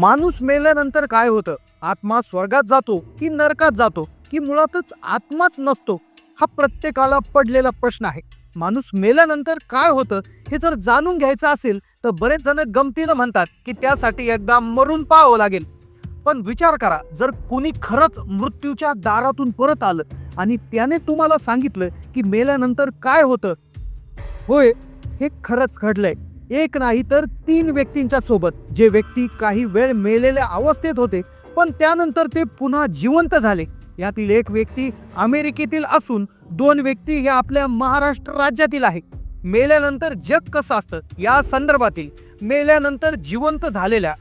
माणूस मेल्यानंतर काय होतं? आत्मा स्वर्गात जातो की नरकात जातो की मुळातच आत्माच नसतो? हा प्रत्येकाला पडलेला प्रश्न आहे. माणूस मेल्यानंतर काय होतं हे जर जाणून घ्यायचं असेल तर बरेच जण गमतीनं म्हणतात की त्यासाठी एकदा मरून पाहावं लागेल. पण विचार करा जर कुणी खरंच मृत्यूच्या दारातून परत आलं आणि त्याने तुम्हाला सांगितलं की मेल्यानंतर काय होतं? होय हे खरंच घडलंय. एक नाही तर तीन व्यक्तींच्या सोबत. जे व्यक्ती काही वेळ मेलेल्या अवस्थेत होते पण त्यानंतर ते पुन्हा जिवंत झाले. यातील एक व्यक्ती अमेरिकेतील असून दोन व्यक्ती हे आपल्या महाराष्ट्र राज्यातील आहे मेल्यानंतर जग कसं असतं? या संदर्भातील मेल्यानंतर जिवंत झालेल्या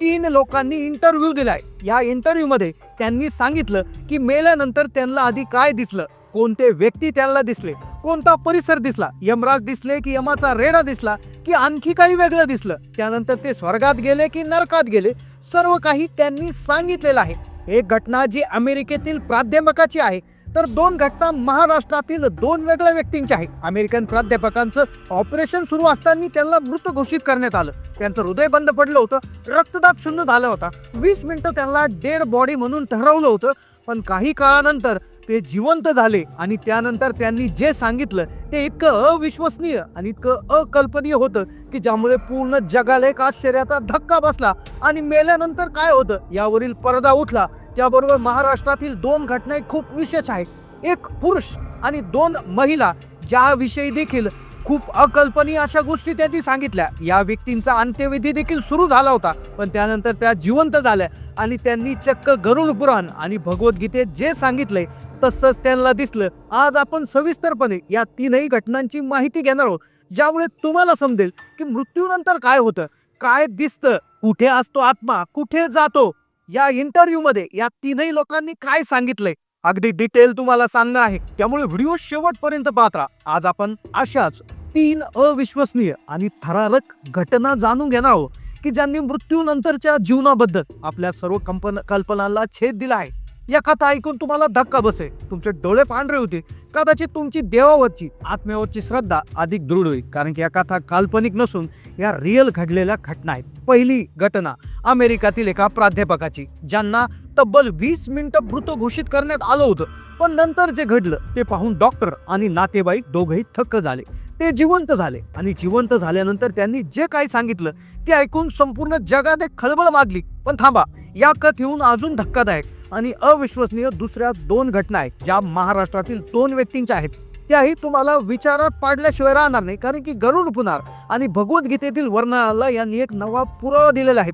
तीन लोकांनी इंटरव्ह्यू दिलाय. या इंटरव्ह्यू मध्ये त्यांनी सांगितलं की मेल्यानंतर त्यांना आधी काय दिसलं? कोणते व्यक्ती त्यांना दिसले कोणता परिसर दिसला यमराज दिसले की यमाचा रेडा दिसला की आणखी काही वेगळं दिसलं त्यानंतर ते स्वर्गात गेले की नरकात गेले सर्व काही त्यांनी सांगितलेलं आहे. एक घटना जी अमेरिकेतील प्राध्यापकाची आहे तर दोन घटना महाराष्ट्रातील दोन वेगळ्या व्यक्तींच्या आहेत. अमेरिकन प्राध्यापकांचं ऑपरेशन सुरू असताना त्यांना मृत घोषित करण्यात आलं. त्यांचं हृदय बंद पडलं होतं रक्तदाब शून्य झाला होता. वीस मिनिटं त्यांना डेड बॉडी म्हणून ठरवलं होतं पण काही काळानंतर ते जिवंत झाले आणि त्यानंतर त्यांनी जे सांगितलं ते इतकं अविश्वसनीय आणि इतकं अकल्पनीय होतं की ज्यामुळे पूर्ण जगाला एक आश्चर्याचा धक्का बसला आणि मेल्यानंतर काय होतं यावरील पडदा उठला. त्याबरोबर महाराष्ट्रातील दोन घटना खूप विशेष आहेत. एक पुरुष आणि दोन महिला. ज्याविषयी देखील खूप अकल्पनीय अशा गोष्टी त्यांनी सांगितल्या. या व्यक्तींचा अंत्यविधी देखील सुरू झाला होता पण त्यानंतर त्या जिवंत झाल्या आणि त्यांनी चक्क गरुड पुराण आणि भगवद्गीतेत जे सांगितलंय तसंच त्यांना दिसलं. आज आपण सविस्तरपणे या तीनही घटनांची माहिती घेणार आहोत ज्यामुळे तुम्हाला समजेल की मृत्यूनंतर काय होतं काय दिसतं कुठे असतो आत्मा कुठे जातो. या इंटरव्ह्यूमध्ये या तीनही लोकांनी काय सांगितलंय अगदी डिटेल तुम्हाला सांगणार आहे. त्यामुळे व्हिडिओ शेवटपर्यंत पाहता आज आपण अशाच तीन अविश्वसनीय आणि थरारक घटना जाणून घेणार आहोत की ज्यांनी मृत्यूनंतरच्या जीवनाबद्दल आपल्या सर्व कंपन कल्पनांना छेद दिला आहे. या कथा ऐकून तुम्हाला धक्का बसेल. तुमचे डोळे पांढरे होते कदाचित तुमची देवावरची आत्म्यावरची श्रद्धा अधिक दृढ होईल. कारण की या कथा काल्पनिक नसून या रिअल घडलेल्या घटना आहेत. पहिली घटना अमेरिकातील एका प्राध्यापकाची ज्यांना तब्बल वीस मिनिटं मृत घोषित करण्यात आलं होतं. पण नंतर जे घडलं ते पाहून डॉक्टर आणि नातेवाईक दोघेही थक्क झाले. ते जिवंत झाले आणि जिवंत झाल्यानंतर त्यांनी जे काही सांगितलं ते ऐकून संपूर्ण जगात एक खळबळ मागली पण थांबा या कथेहून अजून धक्कादायक. आणि अविश्वसनीय दुसऱ्या दोन घटना आहेत ज्या महाराष्ट्रातील दोन व्यक्तींच्या आहेत. त्याही तुम्हाला विचारात पाडल्याशिवाय राहणार नाही कारण की गरुड पुनार आणि भगवद्गीतेतील वर्णनाला यांनी एक नवा पुरावा दिलेला आहे.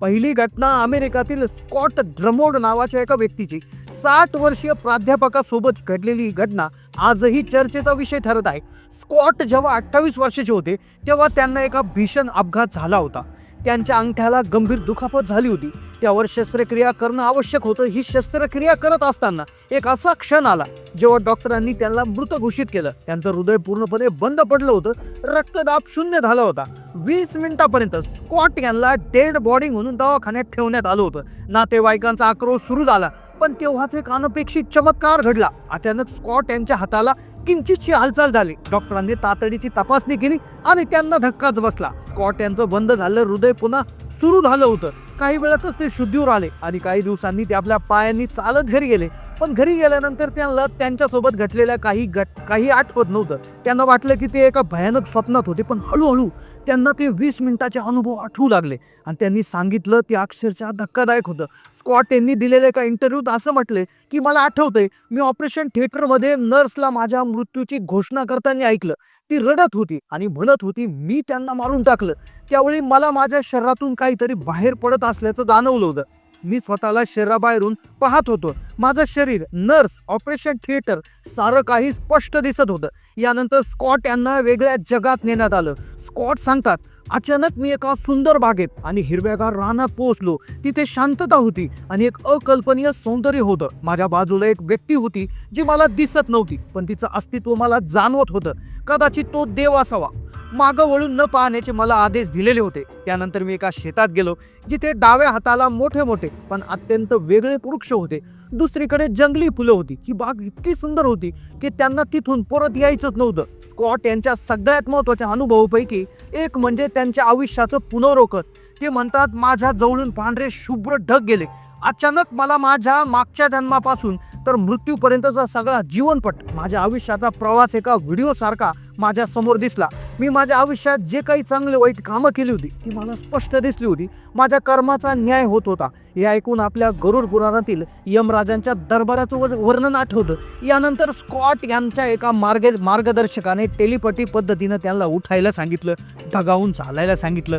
पहिली घटना अमेरिकातील स्कॉट ड्रमोड नावाच्या एका व्यक्तीची. साठ वर्षीय प्राध्यापकासोबत घडलेली घटना आजही चर्चेचा विषय ठरत आहे. स्कॉट जेव्हा अठ्ठावीस वर्षाचे होते तेव्हा त्यांना एका भीषण अपघात झाला होता. त्यांच्या अंगठ्याला गंभीर दुखापत झाली होती. त्यावर शस्त्रक्रिया करणं आवश्यक होतं. ही शस्त्रक्रिया करत असताना एक असा क्षण आला जेव्हा डॉक्टरांनी त्यांना मृत घोषित केलं. त्यांचं हृदय पूर्णपणे बंद पडलं होतं. रक्तदाब शून्य झाला होता. वीस मिनिटापर्यंत स्कॉट यांना डेड बॉडी म्हणून दवाखान्यात ठेवण्यात आलं होतं. नातेवाईकांचा आक्रोश सुरू झाला. पण तेव्हाच एक अनपेक्षित चमत्कार घडला. अचानक स्कॉट यांच्या हाताला किंचितशी हालचाल झाली. डॉक्टरांनी तातडीची तपासणी केली आणि त्यांना धक्काच बसला. स्कॉट यांचं बंद झालं हृदय पुन्हा सुरू झालं होतं. काही वेळातच ते शुद्धीवर आले आणि काही दिवसांनी ते आपल्या पायांनी चालत घरी गेले. पण घरी गेल्यानंतर त्यांना त्यांच्यासोबत घडलेल्या काही घट काही आठवत नव्हतं. त्यांना वाटलं की ते एका भयानक स्वप्नात होते पण हळूहळू त्यांना ते वीस मिनिटाचे अनुभव आठवू लागले. आणि त्यांनी सांगितलं ते अक्षरशः धक्कादायक होतं. स्कॉट यांनी दिलेल्या एका इंटरव्ह्यूत असं म्हटले की मला आठवतंय मी ऑपरेशन थिएटरमध्ये नर्सला माझ्या मृत्यूची घोषणा करताना ऐकलं. ती रडत होती आणि म्हणत होती मी त्यांना मारून टाकलं. त्यावेळी मला माझ्या शरीरातून काहीतरी बाहेर पडत असल्याचं जाणवलं होतं. मी स्वतःला शरीराबाहेरून पाहत होतो. माझं शरीर नर्स ऑपरेशन थिएटर सारं काही स्पष्ट दिसत होतं. यानंतर स्कॉट यांना वेगळ्या जगात नेण्यात आलं. स्कॉट सांगतात अचानक मी एका सुंदर बागेत आणि हिरव्यागार रानात पोहोचलो. तिथे शांतता होती आणि एक अकल्पनीय सौंदर्य होतं. माझ्या बाजूला एक व्यक्ती होती जी मला दिसत नव्हती पण तिचं अस्तित्व मला जाणवत होतं. कदाचित तो देव असावा. मागं वळून न पाहण्याचे मला आदेश दिलेले होते. त्यानंतर मी एका शेतात गेलो जिथे डाव्या हाताला मोठे मोठे पण अत्यंत वेगळे वृक्ष होते. दुसरीकडे जंगली फुलं होती. ही बाग इतकी सुंदर होती की त्यांना तिथून परत यायचंच नव्हतं. स्कॉट यांच्या सगळ्यात महत्त्वाच्या अनुभवापैकी एक म्हणजे त्यांच्या आयुष्याचं पुनरोकत. ते म्हणतात माझ्या जवळून पांढरे शुभ्र ढग गेले. अचानक मला माझ्या मागच्या जन्मापासून तर मृत्यूपर्यंतचा सगळा जीवनपट माझ्या आयुष्याचा प्रवास एका व्हिडिओसारखा माझ्यासमोर दिसला. मी माझ्या आयुष्यात जे काही चांगले वाईट कामं केली होती ती मला स्पष्ट दिसली होती. माझ्या कर्माचा न्याय होत होता. हे ऐकून आपल्या गरुड पुराणातील यमराजांच्या दरबाराचं वर्णन आठवतं. यानंतर स्कॉट यांच्या एका मार्गे मार्गदर्शकाने टेलिपटी पद्धतीनं त्यांना उठायला सांगितलं ढगाहून चालायला सांगितलं.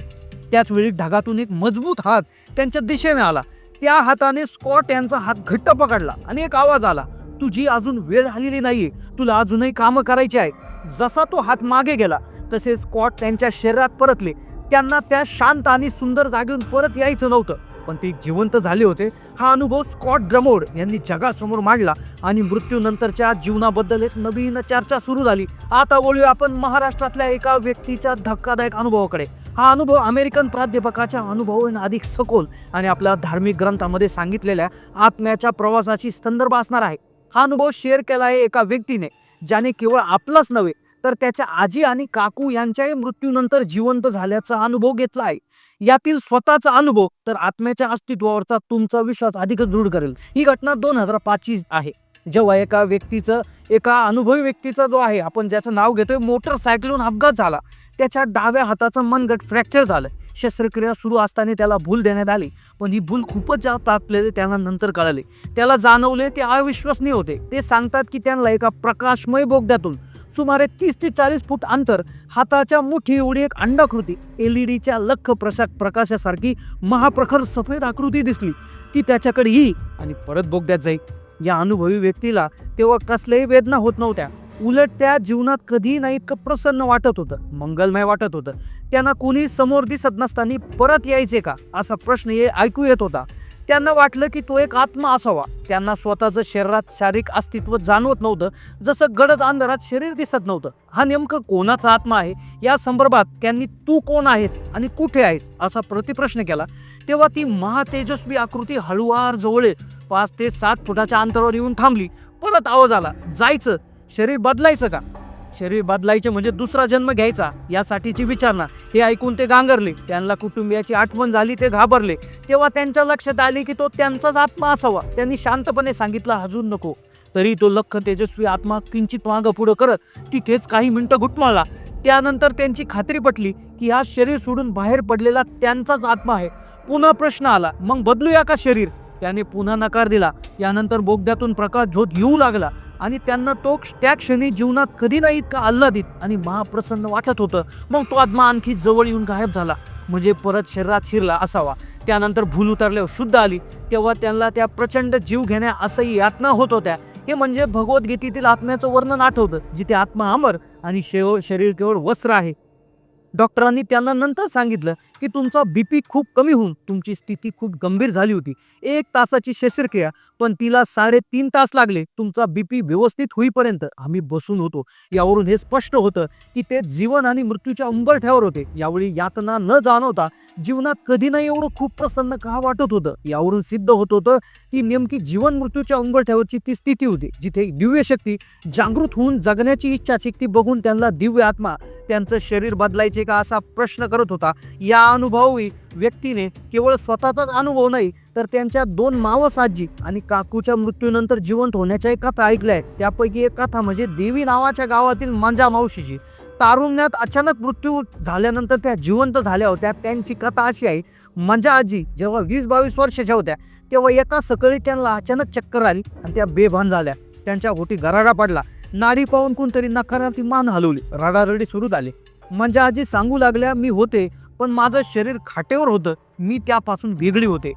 त्याचवेळी ढगातून एक मजबूत हात त्यांच्या दिशेने आला. त्या हाताने स्कॉट यांचा हात घट्ट पकडला आणि एक आवाज आला तुझी अजून वेळ झालेली नाहीये. तुला अजूनही कामं करायची आहे जसा तो हात मागे गेला तसे स्कॉट त्यांच्या शरीरात परतले. त्यांना त्या शांत आणि सुंदर जागेहून परत यायचं नव्हतं पण ते जिवंत झाले होते. हा अनुभव स्कॉट ड्रमोड यांनी जगासमोर मांडला आणि मृत्यूनंतरच्या जीवनाबद्दल एक नवीन चर्चा सुरू झाली. आता वळूया आपण महाराष्ट्रातल्या एका व्यक्तीच्या धक्कादायक अनुभवाकडे. हा अनुभव अमेरिकन प्राध्यापकाच्या अनुभवाने अधिक सखोल आणि आपल्या धार्मिक ग्रंथामध्ये सांगितलेल्या आत्म्याच्या प्रवासाची संदर्भ असणार आहे. हा अनुभव शेअर केला आहे एका व्यक्तीने ज्याने केवळ आपलाच नव्हे तर त्याच्या आजी आणि काकू यांच्याही मृत्यूनंतर जिवंत झाल्याचा अनुभव घेतला आहे. यातील स्वतःचा अनुभव तर आत्म्याच्या अस्तित्वावरचा तुमचा विश्वास अधिक दृढ करेल. ही घटना दोन हजार पाचची आहे. जेव्हा एका व्यक्तीचं एका अनुभवी व्यक्तीचा जो आहे आपण ज्याचं नाव घेतोय मोटरसायकलून अपघात झाला. त्याच्या डाव्या हाताचं मनगट फ्रॅक्चर झालं. शस्त्रक्रिया सुरू असताना त्याला भूल देण्यात आली. पण ही भूल खूपच जास्त असलेले त्याला नंतर कळाले. त्याला जाणवले ते अविश्वसनीय होते. ते सांगतात की त्यांना एका प्रकाशमय बोगद्यातून सुमारे तीस ते चाळीस फूट अंतर हाताच्या मुठी एवढी एक अंडाकृती एल ई डीच्या लख प्रसा प्रकाशासारखी महाप्रखर सफेद आकृती दिसली. ती त्याच्याकडे येई आणि परत बोगद्यात जाई. या अनुभवी व्यक्तीला तेव्हा कसल्याही वेदना होत नव्हत्या. उलट त्या जीवनात कधीही नाही इतकं प्रसन्न वाटत होतं मंगलमय वाटत होतं. त्यांना कोणी समोर दिसत नसताना परत यायचे का? असा प्रश्न हे ऐकू येत होता. त्यांना वाटलं की तो एक आत्मा असावा. त्यांना स्वतःचं शरीरात शारीरिक अस्तित्व जाणवत नव्हतं. जसं गडद अंधारात शरीर दिसत नव्हतं. हा नेमकं कोणाचा आत्मा आहे? या संदर्भात त्यांनी तू कोण आहेस आणि कुठे आहेस? असा प्रतिप्रश्न केला. तेव्हा ती महातेजस्वी आकृती हळुवार जवळ पाच ते सात फुटाच्या अंतरावर येऊन थांबली. परत आवाज आला. जायचं. शरीर बदलायचं का? शरीर बदलायचे म्हणजे दुसरा जन्म घ्यायचा यासाठीची विचारणा. हे ऐकून ते गांगरले. त्यांना कुटुंबियाची आठवण झाली ते घाबरले. तेव्हा त्यांच्या लक्षात आले की तो त्यांचाच आत्मा असावा. त्यांनी शांतपणे सांगितलं अजून नको. तरी तो लख तेजस्वी आत्मा किंचित मागं पुढं करत तिथेच काही मिनटं घुटमाळला. त्यानंतर त्यांची खात्री पटली की हा शरीर सोडून बाहेर पडलेला त्यांचाच आत्मा आहे. पुन्हा प्रश्न आला मग बदलूया का शरीर? त्याने पुन्हा नकार दिला. यानंतर बोगद्यातून प्रकाश झोत येऊ लागला. आणि त्यांना तो त्या क्षणी जीवनात कधी नाही इतका आल्हादित आणि महाप्रसन्न वाटत होतं. मग तो आत्मा आणखी जवळ येऊन गायब झाला. म्हणजे परत शरीरात शिरला असावा. त्यानंतर भूल उतरल्यावर शुद्ध आली. तेव्हा त्यांना त्या प्रचंड जीव घेण्या असंही यातना होत होत्या. हे म्हणजे भगवद्गीतेतील आत्म्याचं वर्णन आठवतं जिथे आत्मा अमर आणि शेव शरीर केवळ वस्त्र आहे. डॉक्टरांनी त्यांना नंतर सांगितलं की तुमचा बीपी खूप कमी होऊन तुमची स्थिती खूप गंभीर झाली होती. एक तासाची शस्त्रक्रिया पण तिला साडेतीन तास लागले. तुमचा बी पी व्यवस्थित होईपर्यंत आम्ही बसून होतो. यावरून हे स्पष्ट होतं की ते जीवन आणि मृत्यूच्या उंबरठ्यावर होते. यावेळी यातना न जाणवता जीवनात कधी नाही एवढं खूप प्रसन्न का वाटत होतं? यावरून सिद्ध होत होतं की नेमकी जीवन मृत्यूच्या उंबरठ्यावरची ती स्थिती होती जिथे दिव्य शक्ती जागृत होऊन जगण्याची इच्छा शक्ती बघून त्यांना दिव्य आत्मा त्यांचं शरीर बदलायचे का असा प्रश्न करत होता. या अनुभवी व्यक्तीने केवळ स्वतःचाच अनुभव नाही तर त्यांच्या दोन मावस आजी आणि काकूच्या मृत्यूनंतर जिवंत होण्याच्याही कथा ऐकल्या आहेत. त्यापैकी एक कथा म्हणजे देवी नावाच्या गावातील मांजा मावशीची. तारुण्यात अचानक मृत्यू झाल्यानंतर त्या जिवंत झाल्या होत्या. त्यांची कथा अशी आहे मंजा आजी जेव्हा वीस बावीस वर्षाच्या होत्या तेव्हा एका सकाळी त्यांना अचानक चक्कर आली आणि त्या बेभान झाल्या. त्यांच्या होटी गराडा पडला. नारी पाहून कोणतरी नकारार्थी मान हलवली. रडारडी सुरू झाली. म्हणजे आजी सांगू लागल्या मी होते पण माझं शरीर खाटेवर होतं. मी त्यापासून वेगळी होते.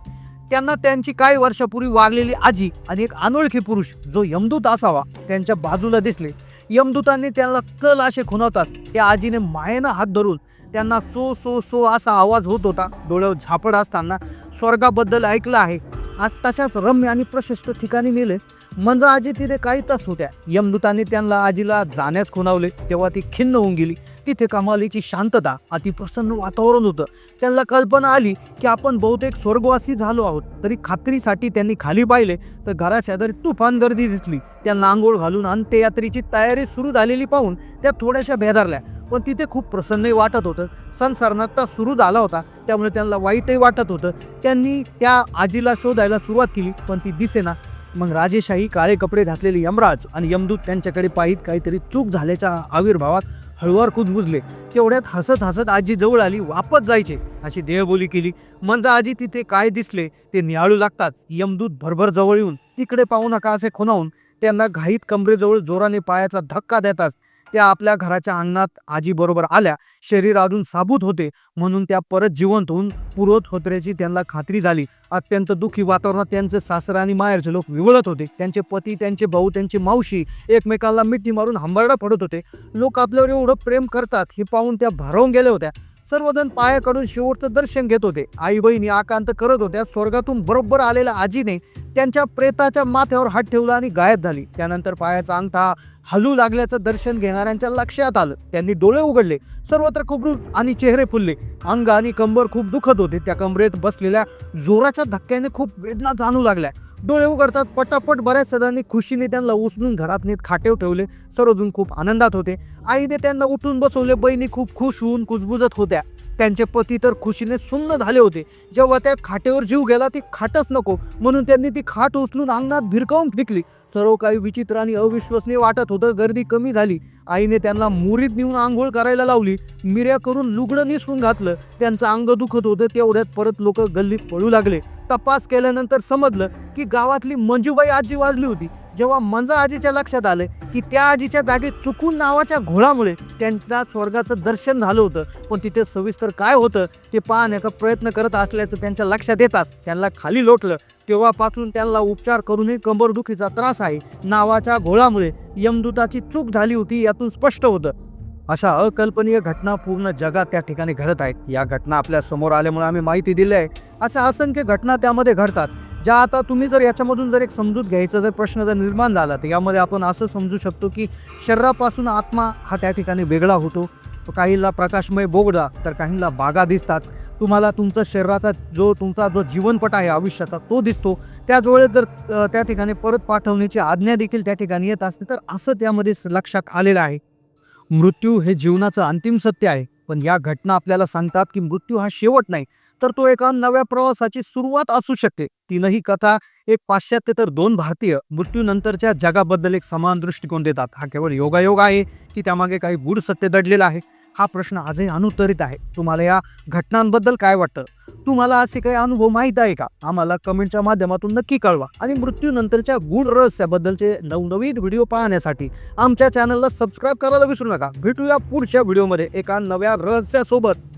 त्यांना त्यांची काही वर्षापूर्वी वारलेली आजी आणि एक अनोळखी पुरुष जो यमदूत असावा त्यांच्या बाजूला दिसले. यमदूतांनी त्यांना कल असे खुनावतात त्या आजीने मायेनं हात धरून त्यांना सो सो सो असा आवाज होत होता. डोळ्यावर झापड असताना स्वर्गाबद्दल ऐकलं आहे. आज तशाच रम्य आणि प्रशस्त ठिकाणी नेले. म्हणजे आजी तिथे काही तास होत्या. यमदूतांनी त्यांना आजीला जाण्यास खुणावले. तेव्हा ती खिन्न होऊन गेली. तिथे कमालीची शांतता अतिप्रसन्न वातावरण होतं. त्यांना कल्पना आली की आपण बहुतेक स्वर्गवासी झालो आहोत. तरी खात्रीसाठी त्यांनी खाली पाहिले तर घराशेजारी तुफान गर्दी दिसली. त्यांना आंघोळ घालून अंत्ययात्रेची तयारी सुरू झालेली पाहून त्या थोड्याशा भेदारल्या पण तिथे खूप प्रसन्नही वाटत होतं. सण सुरू झाला होता त्यामुळे त्यांना वाईटही वाटत होतं. त्यांनी त्या आजीला शोधायला सुरुवात केली पण ती दिसेना. मग राजेशाही काळे कपडे घातलेले यमराज आणि यमदूत त्यांच्याकडे पाहित काहीतरी चूक झाल्याच्या आविर्भावात हळुवार कुजबुजले तेवढ्यात हसत हसत आजी जवळ आली वापस जायचे. अशी देहबोली केली. म्हणजे आजी तिथे काय दिसले? ते निहाळू लागताच. यमदूत भरभर जवळ येऊन तिकडे पाहू नका असे खुणावून. त्यांना घाईत कमरेजवळ जोराने पायाचा धक्का देताच. त्या आपल्या घराच्या अंगणात आजीबरोबर आल्या. शरीर अजून साबूत होते. म्हणून त्या परत जिवंत होऊन पुरवत होत्याची त्यांना खात्री झाली. अत्यंत दुःखी वातावरणात त्यांचे सासरा आणि माहेरचे लोक विवळत होते. त्यांचे पती त्यांचे भाऊ त्यांची मावशी एकमेकांना मिठी मारून हंबरडा पडत होते. लोक आपल्यावर एवढं प्रेम करतात हे पाहून त्या भारावून गेल्या होत्या. सर्वजण पायाकडून शेवटचं दर्शन घेत होते. आई बहिणी आकांत करत होत्या. स्वर्गातून बरोबर आलेल्या आजीने त्यांच्या प्रेताच्या माथ्यावर हात ठेवला आणि गायब झाली. त्यानंतर पायाचा अंगठा हलू लागल्याचं दर्शन घेणाऱ्यांच्या लक्षात आलं. त्यांनी डोळे उघडले सर्वत्र कुबरू आणि चेहरे फुलले. अंग आणि कंबर खूप दुखत होते. त्या कमरेत बसलेल्या जोराच्या धक्क्याने खूप वेदना जाणू लागल्या. डोळे उघडतात पटापट बऱ्याच सदांनी खुशीने त्यांना उचलून घरात नेत खाटेव ठेवले. सर्वजून खूप आनंदात होते. आईने त्यांना उठून बसवले. बहिणी खूप खुश होऊन कुजबुजत होत्या. त्यांचे पती तर खुशीने सुन्न झाले होते. जेव्हा त्या खाटेवर जीव गेला ती खाटच नको. म्हणून त्यांनी ती खाट उचलून अंगणात भिरकावून विकली सर्व काही विचित्र आणि अविश्वसनीय वाटत होतं. गर्दी कमी झाली. आईने त्यांना मुरीत नेऊन आंघोळ करायला लावली. मिऱ्या करून लुगडं निसरून घातलं. त्यांचं अंग दुखत होतं. तेवढ्यात परत लोक गल्लीत पळू लागले. तपास केल्यानंतर समजलं की गावातली मंजूबाई आजी वाजली होती. जेव्हा मंजा आजीच्या लक्षात आलं की त्या आजीच्या जागी चुकून नावाच्या घोळामुळे त्यांच्या स्वर्गाचं दर्शन झालं होतं. पण तिथे सविस्तर काय होतं ते पाहण्याचा प्रयत्न करत असल्याचं त्यांच्या लक्षात येताच त्यांना खाली लोटलं. तेव्हापासून त्यांना उपचार करूनही कंबरदुखीचा त्रास आहे. नावाच्या घोळामुळे यमदूताची चूक झाली होती यातून स्पष्ट होतं. अशा अकल्पनीय घटना पूर्ण जगात त्या ठिकाणी घडत आहेत. या घटना आपल्यासमोर आल्यामुळे आम्ही माहिती दिली आहे. अशा असंख्य घटना त्यामध्ये घडतात. ज्या आता तुम्ही जर याच्यामधून जर एक समजूत घ्यायचा जर प्रश्न जर निर्माण झाला तर यामध्ये आपण असं समजू शकतो की शरीरापासून आत्मा हा त्या ठिकाणी वेगळा होतो. तो प्रकाशमय बोगडा तर काहींना बागा दिसतात. तुम्हाला तुमचा शरीराचा जो तुमचा जो जीवनपट आहे आयुष्याचा तो दिसतो. त्याचवेळेस जर त्या ठिकाणी परत पाठवण्याची आज्ञा देखील त्या ठिकाणी येत असते तर असं त्यामध्ये लक्षात आलेलं आहे. मृत्यू हे जीवनाचं अंतिम सत्य आहे. पण या घटना आपल्याला सांगतात की मृत्यू हा शेवट नाही तर तो एका नव्या प्रवासाची सुरुवात असू शकते. तीनही कथा एक पाश्चात्य तर दोन भारतीय मृत्यूनंतरच्या जगाबद्दल एक समान दृष्टिकोन देतात. हा केवळ योगायोग आहे की त्यामागे काही गूढ सत्य दडलेलं आहे. हा प्रश्न आजही अनुत्तरित आहे. तुम्हाला या घटनांबद्दल काय वाटतं? तुम्हाला असे काही अनुभव माहीत आहे का? आम्हाला कमेंटच्या माध्यमातून नक्की कळवा. आणि मृत्यूनंतरच्या गूढ रहस्याबद्दलचे नवनवीन व्हिडिओ पाहण्यासाठी आमच्या चॅनलला सबस्क्राईब करायला विसरू नका. भेटूया पुढच्या व्हिडिओमध्ये एका नव्या रहस्यासोबत.